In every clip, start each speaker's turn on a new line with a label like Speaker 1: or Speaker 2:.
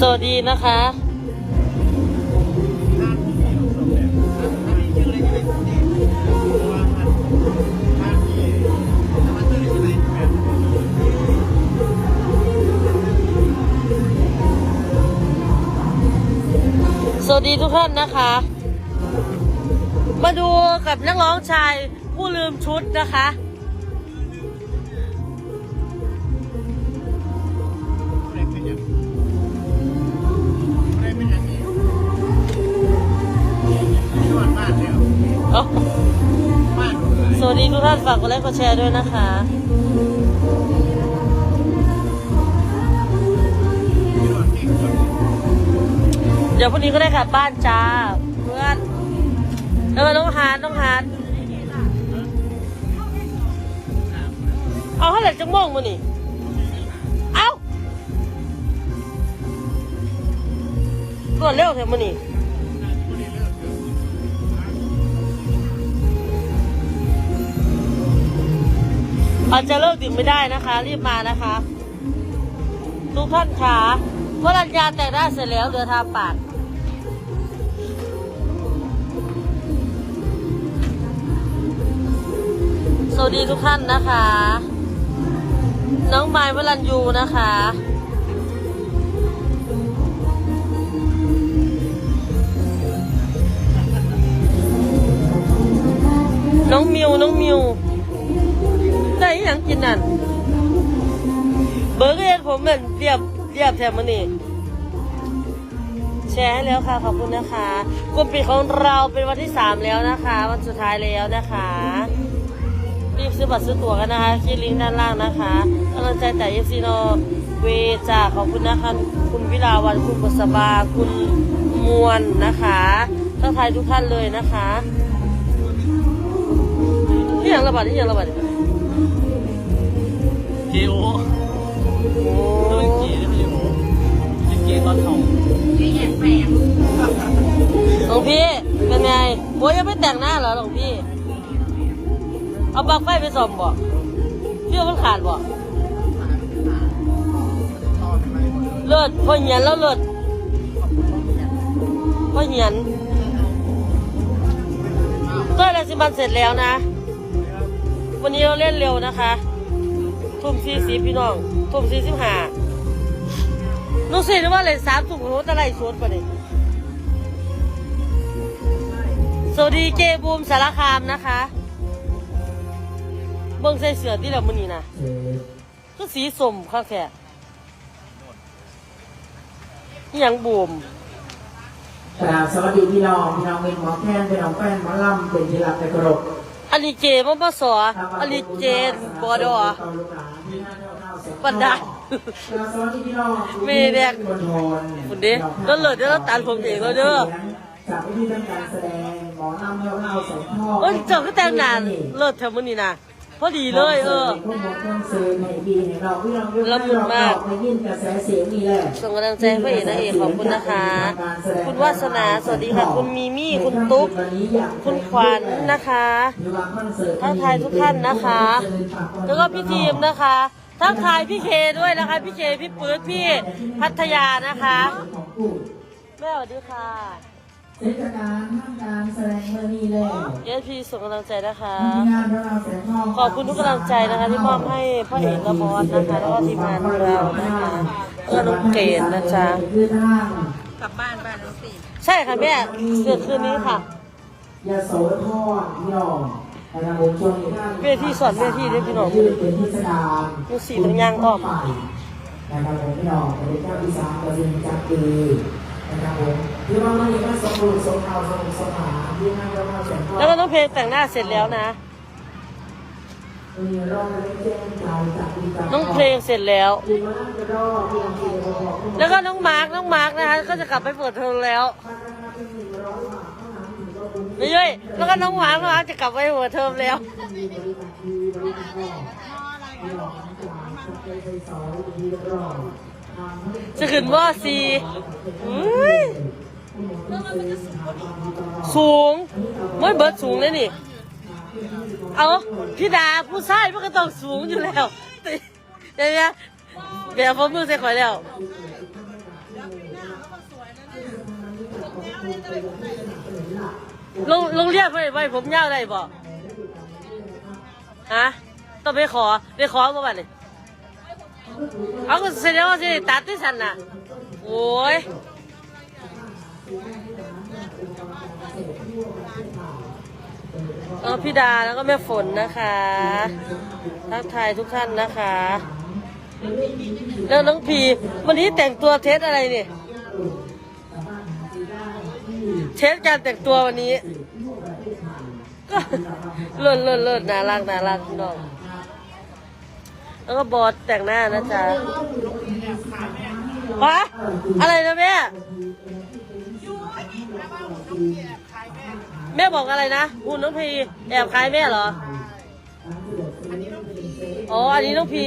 Speaker 1: สวัสดีนะคะ สวัสดีทุกท่านนะคะ มาดูกับนักร้องชายผู้ลืมชุดนะคะ สวัสดีทุกท่านฝากกดไลค์กดแชร์ด้วยนะคะเดี๋ยวพรุ่งนี้ก็ได้กลับบ้านจ้าเพื่อนเออน้องฮาร์ดน้องฮาร์ดเอาเท่าไหร่จะม่วงมานี่เอารวดเร็วเถอะมานี่ อาจจะเลิกดื่มไม่ได้นะคะ รีบมานะคะ ทุกท่านขาเพราะรัญญาแต่งหน้าเสร็จแล้วเหลือทาปากสวัสดีทุกท่านนะคะ น้องไม้วรัญยูนะคะน้องมิวน้องมิว ได้อิหยังกินนั่นเบอร์เกอร์ผมเหมือนเรียบเรียบแถมมันนี่แชร์ให้แล้วค่ะขอบคุณนะคะกลุ่มปิดของเราเป็นวันที่สามแล้วนะคะ วันสุดท้ายแล้วนะคะรีบซื้อบัตรซื้อตั๋วกันนะคะที่ลิงก์ด้านล่างนะคะกำลังใจแต่เอฟซีโนเวจ่าขอบคุณนะคะคุณวิลาวันคุณบุษบาคุณมวลนะคะทักทายทุกท่านเลยนะคะนี่อย่างระบาดนี่อย่างระบาด
Speaker 2: เกโอต้องเป็นเกย์ได้ไหมโอเป็นเกย์ตอนเขา
Speaker 1: หลวงพี่เป็นไงโอ้ยยังไม่แต่งหน้าเหรอหลวงพี่ เอาปลั๊กไฟไปส่อมบ่พี่ว่ามันขาดบ่เลิศพ่อเหียนแล้วเลิศพ่อเหียนเต้ยราชิบันเสร็จแล้วนะ วันนี้เราเล่นเร็วนะคะ ทุ่มสี่สิบพี่น้องทุ่มสี่สิบห้านุสินึกว่าเลยสามทุ่มโหตะไลสวนปะเนี่ยสวัสดีเจบูมสารคามนะคะเบิ่งใส่เสื้อที่เรามือนี้นะก็สีสมข้าแค่นี่ยังบูม
Speaker 3: ครับสวัสดีพี่น้องพี่น้องเป็นหมอแคนเป็นน้องแฟนหมอลำเป็นที่รักในกระดก
Speaker 1: อันนี้เจมันมาสออันนี้เจนบอดอปันดา
Speaker 3: สวัสดีพี่น้อง
Speaker 1: มีแดก
Speaker 3: คนทน
Speaker 1: คุณเด้แล้วเลยเดี๋ยวเราตัดผมเองแล้วเด้อ
Speaker 3: จากวิธีทำการแสดงหมอนำเล่าเล่าใส่ท่อ
Speaker 1: เอ้ยเจ้าก็แต่งนานเลิศเทอมือนี้นะ พอดีเลยเออ
Speaker 3: พวกหมอต้องซื้อในดีในเราพี่น้องเยอะ
Speaker 1: ละมุนมาก
Speaker 3: ในยินกระแสเสียงนี่แหละ
Speaker 1: ส่งกำลังใจให้พระเอกนางเอกขอบคุณนะคะ คุณวาสนาสวัสดีค่ะ คุณมีมี่คุณตุ๊กคุณขวัญนะคะทักทายทุกท่านนะคะ แล้วก็พี่ทีมนะคะทักทายพี่เคด้วยนะคะพี่เคพี่ปื๊ดพี่พัทยานะคะแม่สวัสดีค่ะ
Speaker 3: เทศกาลห้ามการแสดงเมื่อนี้แล้ว
Speaker 1: เอสพีส่งกำลังใจนะคะ
Speaker 3: มีงานเราแสดงทง
Speaker 1: ขอบคุณทุกกำลังใจนะคะที่มอบให้พ่อเอกและบอสนะคะแล้วก็ทีมงานของเรานะคะเพื่อน้องเกดนะจ๊ะ
Speaker 3: คือทาง
Speaker 1: ใช่ค่ะแม่เกิดคืนนี้ค่ะ
Speaker 3: ยาโสธรพี่น้องนะครับผมช่วงนี้ท่าน
Speaker 1: เวทีสอนเวทีด้วยพี่น้อง
Speaker 3: ชื่อเป็นเทศกาล
Speaker 1: มีสีตรงย่างอ้อม
Speaker 3: นะครับผมพี่น้องเป็นเจ้าอีสานประสิทธิ์จักรีนะครับผม พี่น้องวันนี้ก็สมบูรณ์สมเอาสมบูรณ์สมหาที่นั่งเราเอาเสียง
Speaker 1: แล้วก็น้องเพลงแต่งหน้าเสร็จแล้วนะ
Speaker 3: มีรอบเล็กแจ้งใจจากอีสาน
Speaker 1: น้องเพลงเสร็จแล้ว
Speaker 3: มีมานั่งกระรอกเพียงเพียงบอก
Speaker 1: แล้วก็น้องมาร์กน้องมาร์กนะคะก็จะกลับไปเปิดเทอมแล้วไม่ใช่แล้วก็น้องมาร์กน้องมาร์กจะกลับไปเปิดเทอมแล้ว จะขึ้นว่าซีอุ้ย สูงไม่เบิดสูงเลยนี่ เอาพี่ดาผู้ชายมันก็ต้องสูงอยู่แล้วเดี๋ยวนี้แบบผมมือใส่ข่อยแล้ว
Speaker 3: ลงลงเรียกไปไว้ผมยาวได้บ่ฮะต้องไปขอไปขอบ่บัดนี่เอาก็แสดงว่าสิตัดที่สันน่ะโอ้ย เออพี่ดาแล้วก็แม่ฝนนะคะ ทักทายทุกท่านนะคะ แล้วน้องพีวันนี้แต่งตัวเทสอะไรเนี่ยเทสการแต่งตัววันนี้ ก็เลิศเลิศเลิศน่ารักน่ารักน้องแล้วก็บอสแต่งหน้านะจ๊ะวะอะไรนะแม่ แม่บอกอะไรนะหุ่นน้องพีแอบขายแม่เหรออ๋ออันนี้น้องพี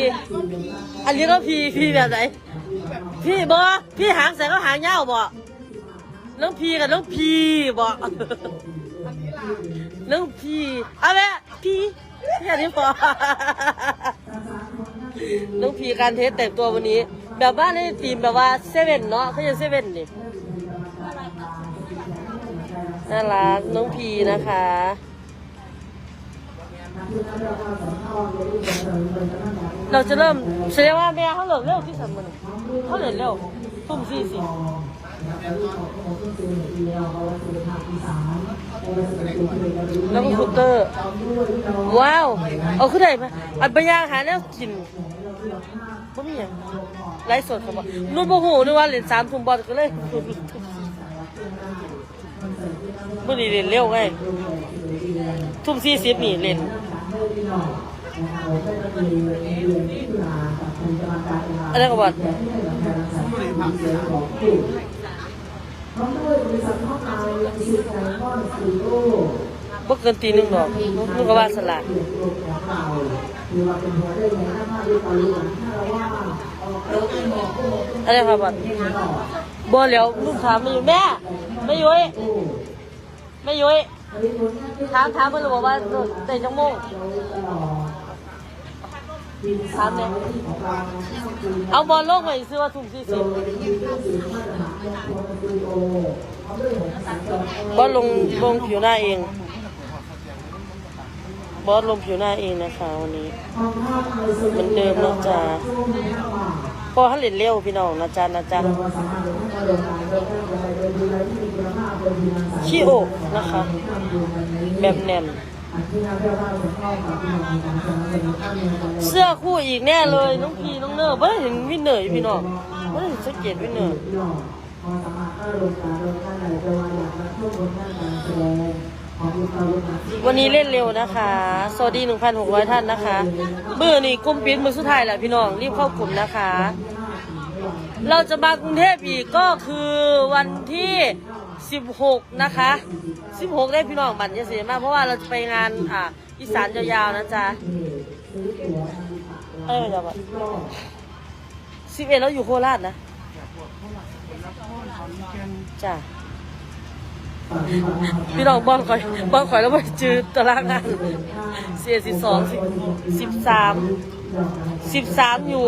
Speaker 3: อันนี้น้องพีพีแบบไหน พี่บอพี่หางแสงก็หางยาวบ่น้องพีกับน้องพีบ่น้องพีเอาแม่พีแค่นี้พอน้องพีการเทสแต่งตัววันนี้ แบบว่าในทีมแบบว่าเซเว่นเนาะเขาจะเซเว่นนี่ น่ารักน้องพีนะคะเราจะเริ่มแสดงว่าแม่เขาเลิกเร็วที่สุดมันเขาเลิกเร็วทุ่มสี่สิบแล้วก็คูเตอร์ ว้าว เอาขึ้นได้ไหมอันไปย่างหาแล้วกินบ่มีหยังไลฟ์สดเขาบอกนุ่นโมโหนึกว่าเล่นสามทุ่มบอลก็เลย มื่อนี้เล่นเร็วไงทุ่มสี่สิบนี่เล่นอะไรก็บอกบ่เกินตีหนึ่งดอกมึงก็ว่าสลากอะไรครับบ่บ่แล้วลูกถามไม่อยู่แม่ไม่ยุ้ย ม่ยุ้ยถามถามเพิ่นเลยบอกว่าแต่จังโมงถามเนี่ยเอาบอลโลกไปซื้อว่าทุ่มสี่สิบบอลลงลงผิวหน้าเองบอสลงผิวหน้าเองนะคะวันนี้เหมือนเดิมนะจ๊ะ พอให้เล่นเร็วพี่น้องนะจ๊ะนะจ๊ะขี้อกนะคะ แบบแน่น เสื้อคู่อีกแน่เลยน้องพีน้องเนอร์ไม่ได้เห็นวินเนอร์อยพี่น้องไม่ได้เห็นสังเกตวินเนอร์ วันนี้เล่นเร็วนะคะสวัสดี 1,600 ท่านนะคะเมื่อนี่กลุ่มปิดมือสุดท้ายแหละพี่น้อง รีบเข้ากลุ่มนะคะ เราจะมากรุงเทพอีกก็คือวันที่ 16 นะคะ 16 ได้พี่น้องบัตรจะเสียมาก เพราะว่าเราจะไปงานอ่าอีสานยาวๆนะจ๊ะเออจะบัตร11เราอยู่โคราชนะจ้ะ พี่น้องบอลคอยบอลคอยแล้วไปจืดตารางงานเสียสิบสองสิบสามสิบสามอยู่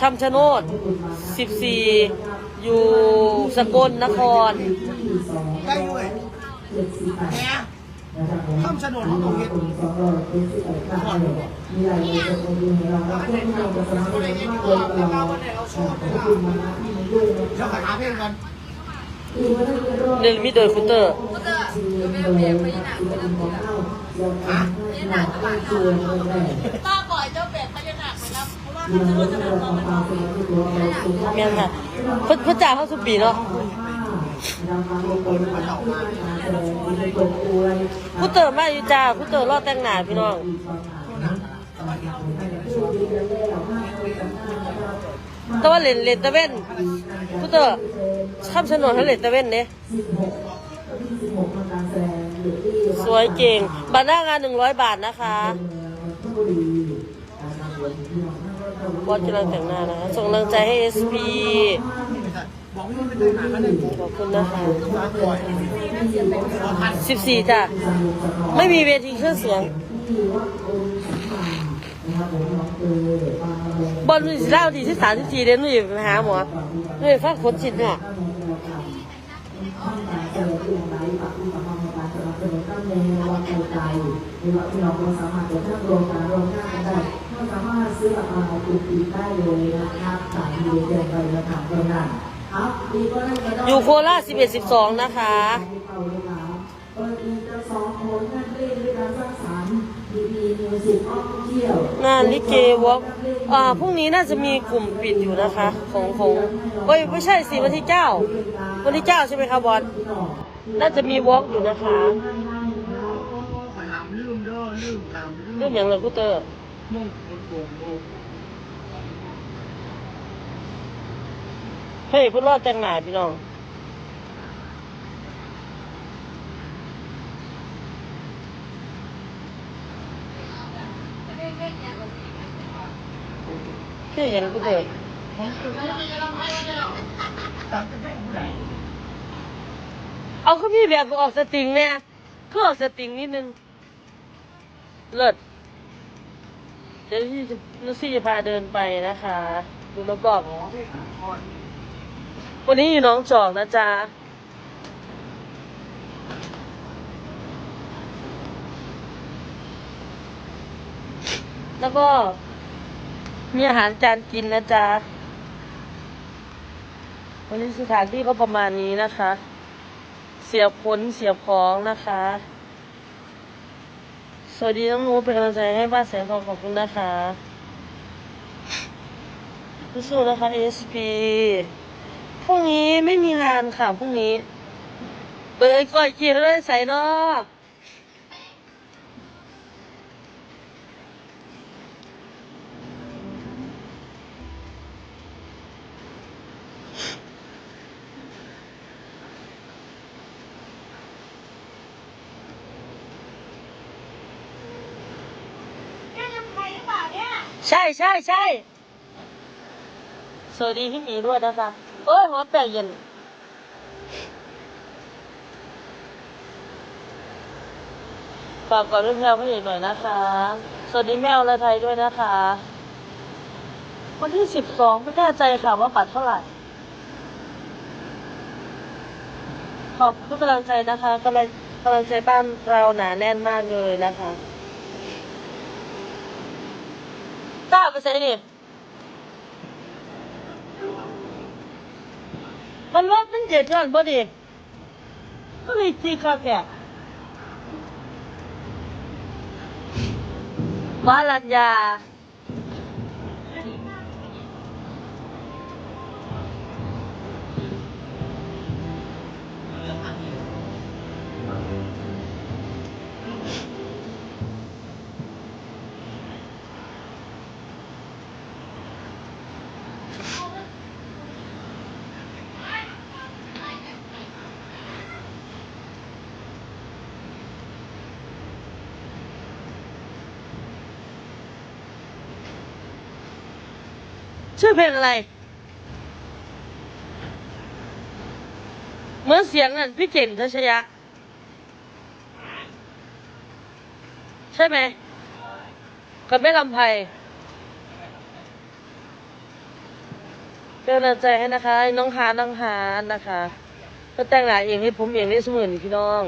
Speaker 3: คำชะโนดสิบสี่อยู่สกลนคร
Speaker 2: ได้ด้วยแม่ข้ามถนนของตัวเองเดี๋ยวขอหาเพลงก่อน
Speaker 3: เรียนมิดโดยคุเตอร์
Speaker 1: ป้าปล่อยเจ้าเป็ดพญานาคไปรับเพราะว่ามันจะรู้จะทำเรามัน
Speaker 3: แม่นค่ะเพิ่นเพิ่นจ่ายเข้าสุปีเนาะคุเตอร์มาอยู่จ้าคุเตอร์รอแต่งหน้าพี่น้อง แต่ว่าเลนเลนตะเว้นคุเตอร์ข้ามถนนให้เลนตะเว้นเนี่ยสวยเก่งบัตรหน้างานหนึ่งร้อยบาทนะคะบอสกำลังแต่งหน้านะคะส่งกำลังใจให้ SP
Speaker 2: บอกพี่มันไปดูหนังกันเลย
Speaker 3: ขอบคุณนะคะสิบสี่จ้ะ ไม่มีเวทีเครื่องเสียง บอนุ่สิเล่าดีที่สามสิบสี่เดืนนี่ยหาหมอนุ่ฟังขนชินเนี่ยสามารถซื้อราคาถูกตีได้เลยนะคราบสามเดือนเดือนไปละสามเดือนนั้น
Speaker 1: อยู่โคราช11 12 นะคะ
Speaker 3: ก็มีจะสองคนนั่นเองด้วยการสร้างสรรค์ดีๆมิวสิกอ้อม
Speaker 1: งานลิเกวอล์กอ่าพรุ่งนี้น่าจะมีกลุ่มปิดอยู่นะคะ ของของเอ้ยไม่ใช่สิวันที่เก้าวันที่เก้าใช่ไหมคะบอลน่าจะมีวอล์กอยู่นะคะ
Speaker 2: เรื่
Speaker 1: องอย่างไรกูเตอร์เฮ้ยเพื่อนรอดแต่งหนาพี่น้อง เฮ้ยอย่างกูเตอร์
Speaker 2: ตามจะแม่งผู้
Speaker 1: เอาเขาพี่แบบออกสตริงเนี่ยเพื่อออกสตริงนิดนึง เลิศเดี๋ยวที่นุซี่จะพาเดินไปนะคะ ดูรอบๆวันนี้อยู่น้องจอกนะจ๊ะ แล้วก็ มีอาหารจานกินนะจ๊ะวันนี้สถานที่ก็ประมาณนี้นะคะ เสียบผลเสียบของนะคะ สวัสดีน้องนูเป็นกำลังใจให้บ้านแสงทองขอบคุณนะคะสู้ๆนะคะ SP พรุ่งนี้ไม่มีงานค่ะพรุ่งนี้เปิดก่อยกียร์เลยใส่นอก ใช่ใช่ใช่สวัสดีพี่หมีด้วยนะคะเอ้ยหอมแป้งเย็นฝากกอนเรื่องแพลวให้อีหน่อยนะคะ สวัสดีแมวและไทยด้วยนะคะ วันที่สิบสองไม่แน่ใจค่ะว่าบัตรเท่าไหร่ ขอบทุกกำลังใจนะคะกำลังกำลังใจบ้านเราหนาแน่นมากเลยนะคะต้าไปใส่ดิมันรถมันเจ็ดย้อนบ่ดิก็เลยจีคาแกะวาลัญญา ชื่อเพลงอะไรเหมื่อนเสียงนั่นพี่เก่งทัชยะ ใช่ไหมกับแม่ลำไพเป็นกำลังใจให้นะคะ น้องหาน้องหานะคะก็แต่งหน้าเองให้ผมเองได้เสมอนี่พี่น้อง